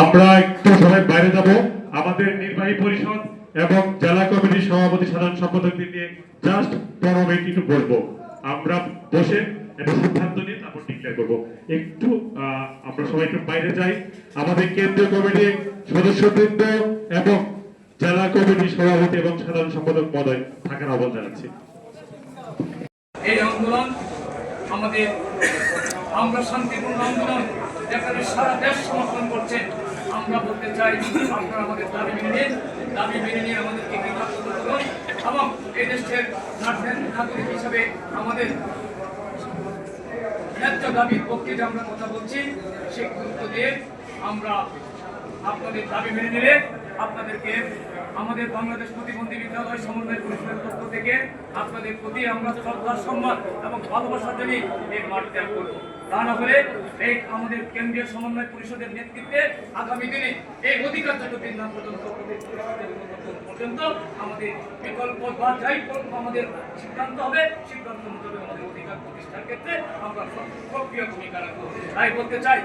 আমরা একটু সবাই বাইরে যাব। আমাদের নির্বাহী পরিষদ এবং জেলা কমিটির সভাপতি, সাধারণ সম্পাদকদের নিয়ে জাস্ট পনেরো মিনিট একটু বলব। আমরা বসে একটা সিদ্ধান্ত নিয়ে তারপর ডিক্লেয়ার করব। একটু আমরা সবাই একটু বাইরে যাই। আমাদের কেন্দ্রীয় কমিটির সদস্যবৃন্দ এবং জেলা কমিটির সভাপতি এবং সাধারণ সম্পাদক মহোদয় থাকার আহ্বান জানাচ্ছি। এই আন্দোলন আমাদের আমরা শান্তিপূর্ণ আন্দোলন যেখানে সারা দেশ সমর্থন করছেন আমরা বলতে চাই আপনারা আমাদের দাবি মেনে নিন। দাবি মেনে নিয়ে আমাদেরকে কৃতজ্ঞ করুন এবং এই দেশের নাগরিক হিসাবে আমাদের ন্যায্য দাবির পক্ষে যে আমরা কথা বলছি। সেই গুরুত্ব দিয়ে আমরা আপনাদের দাবি মেনে নিলে আপনাদেরকে আমাদের বাংলাদেশ প্রতিবন্ধী বিদ্যালয় সমন্বয় পরিষদের পক্ষ থেকে আপনাদের প্রতি আমরা শ্রদ্ধা সম্মান এবং ভালোবাসা জানিয়ে এই মাঠ ত্যাগ করব। তা না হলে এই আমাদের কেন্দ্রীয় সমন্বয় পরিষদের নেতৃত্বে আগামী দিনে এই অধিকার যতদিন না পর্যন্ত পর্যন্ত আমাদের বিকল্প বা যাই আমাদের সিদ্ধান্ত হবে, সিদ্ধান্ত মোতাবেক আমাদের অধিকার প্রতিষ্ঠার ক্ষেত্রে আমরা সক্রিয় ভূমিকা রাখব। তাই বলতে চাই